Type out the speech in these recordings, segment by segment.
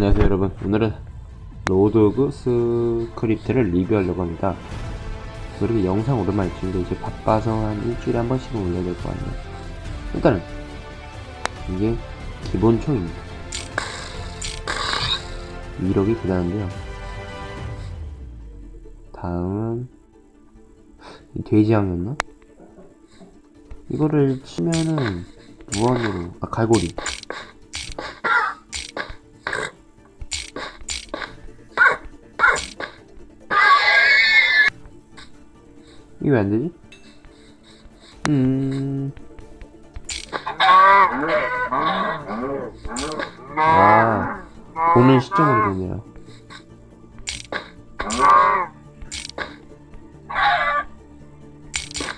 안녕하세요 여러분. 오늘은 로드오그 스크립트를 리뷰하려고 합니다. 왜 이렇게 영상 오랜만에 찍는데 이제 바빠서 한 일주일에 한 번씩은 올려야 될 것 같네요. 일단은 이게 기본 총입니다. 위력이 대단한데요. 다음은 이 돼지양이었나? 이거를 치면은 무한으로 아 갈고리 이게 왜 안 되지? 음. 아, 보는 시점으로 되네요.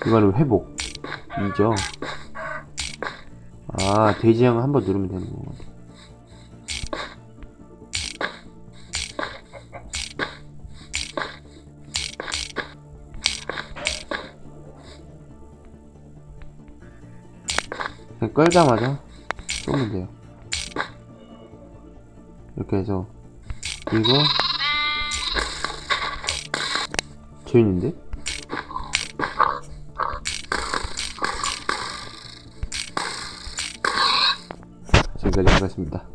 이거는 회복. 이죠. 아, 돼지양 한번 누르면 되는 거 같아. 끌자마자 쏘면 돼요. 이렇게 해서 이거 재밌는데? 지금까지 하겠습니다.